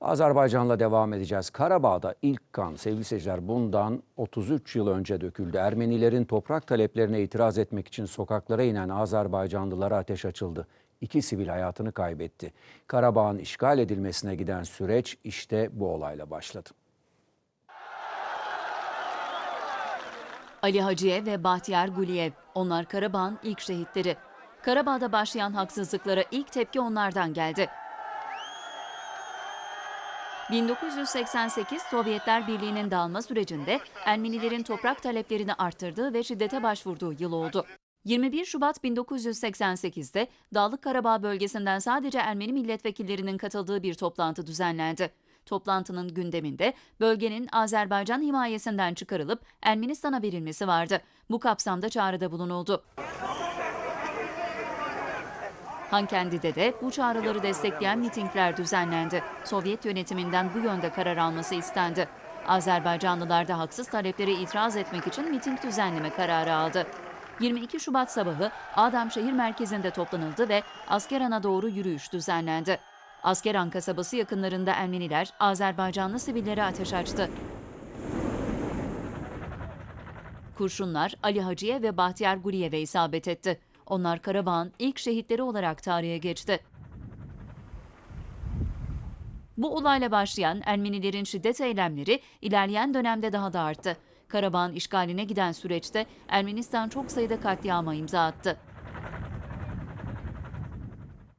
Azerbaycan'la devam edeceğiz. Karabağ'da ilk kan sevgili seyirciler bundan 33 yıl önce döküldü. Ermenilerin toprak taleplerine itiraz etmek için sokaklara inen Azerbaycanlılara ateş açıldı. İki sivil hayatını kaybetti. Karabağ'ın işgal edilmesine giden süreç işte bu olayla başladı. Ali Hacıyev ve Bahtiyar Guliyev. Onlar Karabağ'ın ilk şehitleri. Karabağ'da başlayan haksızlıklara ilk tepki onlardan geldi. 1988 Sovyetler Birliği'nin dağılma sürecinde Ermenilerin toprak taleplerini arttırdığı ve şiddete başvurduğu yıl oldu. 21 Şubat 1988'de Dağlık Karabağ bölgesinden sadece Ermeni milletvekillerinin katıldığı bir toplantı düzenlendi. Toplantının gündeminde bölgenin Azerbaycan himayesinden çıkarılıp Ermenistan'a verilmesi vardı. Bu kapsamda çağrıda bulunuldu. Hankendi'de de bu çağrıları destekleyen mitingler düzenlendi. Sovyet yönetiminden bu yönde karar alması istendi. Azerbaycanlılar da haksız taleplere itiraz etmek için miting düzenleme kararı aldı. 22 Şubat sabahı Adam şehir merkezinde toplanıldı ve Askeran'a doğru yürüyüş düzenlendi. Askeran kasabası yakınlarında Ermeniler Azerbaycanlı sivillere ateş açtı. Kurşunlar Ali Hacı'ya ve Bahtiyar Guliyev'e isabet etti. Onlar Karabağ'ın ilk şehitleri olarak tarihe geçti. Bu olayla başlayan Ermenilerin şiddet eylemleri ilerleyen dönemde daha da arttı. Karabağ'ın işgaline giden süreçte Ermenistan çok sayıda katliama imza attı.